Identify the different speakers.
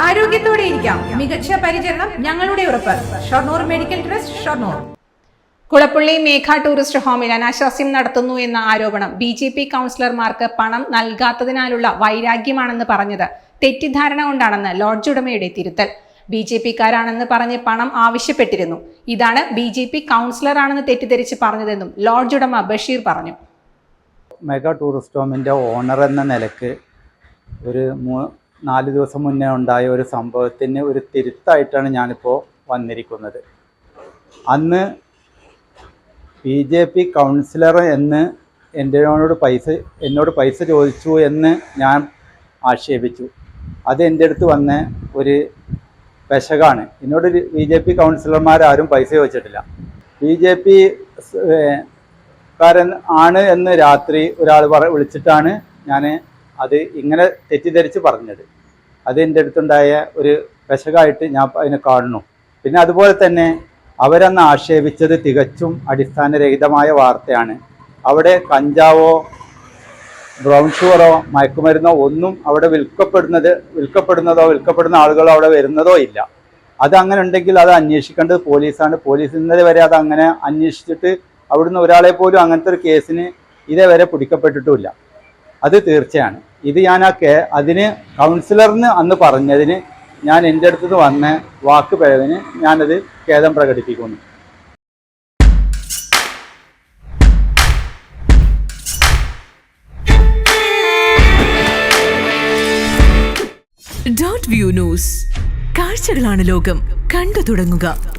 Speaker 1: ആരോഗ്യത്തോടെ ഇരിക്കാം. മികച്ച പരിചരണം ഞങ്ങളുടെ ഉറപ്പ്. Shoranur medical trust Shoranur.
Speaker 2: Kulappully Megha tourist ഹോമിൽ അനാശാസ്യം നടത്തുന്നു എന്ന ആരോപണം ബി ജെ പി കൗൺസിലർമാർക്ക് പണം നൽകാത്തതിനാലുള്ള വൈരാഗ്യമാണെന്ന് പറഞ്ഞത് തെറ്റിദ്ധാരണ കൊണ്ടാണെന്ന് ലോഡ്ജ് ഉടമയുടെ തിരുത്തൽ. ബി ജെ പിക്കാരാണെന്ന് പറഞ്ഞ് പണം ആവശ്യപ്പെട്ടിരുന്നു. ഇതാണ് ബി ജെ പി കൗൺസിലറാണെന്ന് തെറ്റിദ്ധരിച്ച് പറഞ്ഞതെന്നും ലോഡ്ജ് ഉടമ ബഷീർ പറഞ്ഞു.
Speaker 3: മെഗാ ടൂറിസ്റ്റ് ഹോമിന്റെ ഓണർ എന്ന നിലയ്ക്ക് ഒരു മൂ നാല് ദിവസം മുന്നേ ഉണ്ടായ ഒരു സംഭവത്തിന് ഒരു തിരുത്തായിട്ടാണ് ഞാനിപ്പോൾ വന്നിരിക്കുന്നത്. അന്ന് ബി ജെ പി കൗൺസിലർ എന്ന് എന്നോട് പൈസ എന്നോട് പൈസ ചോദിച്ചു എന്ന് ഞാൻ ആക്ഷേപിച്ചു. അത് എന്റെ അടുത്ത് വന്ന ഒരു പെശകാണ്. എന്നോട് ബി ജെ പി കൗൺസിലർമാരാരും പൈസ ചോദിച്ചിട്ടില്ല. ബി ജെ പി കാരൻ ആണ് എന്ന് രാത്രി ഒരാൾ പറ വിളിച്ചിട്ടാണ് ഞാൻ അത് ഇങ്ങനെ തെറ്റിദ്ധരിച്ച് പറഞ്ഞത്. അത് എന്റെ അടുത്തുണ്ടായ ഒരു വിശകായിട്ട് ഞാൻ അതിനെ കാണുന്നു. പിന്നെ അതുപോലെ തന്നെ അവരന്ന് ആക്ഷേപിച്ചത് തികച്ചും അടിസ്ഥാനരഹിതമായ വാർത്തയാണ്. അവിടെ കഞ്ചാവോ ബ്രൗൺ ഷുഗറോ മയക്കുമരുന്നോ ഒന്നും അവിടെ വിൽക്കപ്പെടുന്നത് വിൽക്കപ്പെടുന്നതോ വിൽക്കപ്പെടുന്ന ആളുകളോ അവിടെ വരുന്നതോ ഇല്ല. അത് അങ്ങനെ ഉണ്ടെങ്കിൽ അത് അന്വേഷിക്കേണ്ടത് പോലീസാണ്. പോലീസ് ഇന്നലെ വരെ അത് അങ്ങനെ അന്വേഷിച്ചിട്ട് അവിടുന്ന് ഒരാളെ പോലും അങ്ങനത്തെ ഒരു കേസിന് ഇതേവരെ പിടിക്കപ്പെട്ടിട്ടുമില്ല. അത് തീർച്ചയാണ്. ഇത് ഞാൻ ആ കേ അതിന് കൗൺസിലറിന് അന്ന് പറഞ്ഞതിന് ഞാൻ എന്റെ അടുത്തുനിന്ന് വന്ന വാക്ക് പിഴവിന് ഞാനത് ഖേദം പ്രകടിപ്പിക്കുന്നു.
Speaker 4: ഡോട്ട് വ്യൂ ന്യൂസ് കാഴ്ചകളാണ് ലോകം. കണ്ടു തുടങ്ങുക.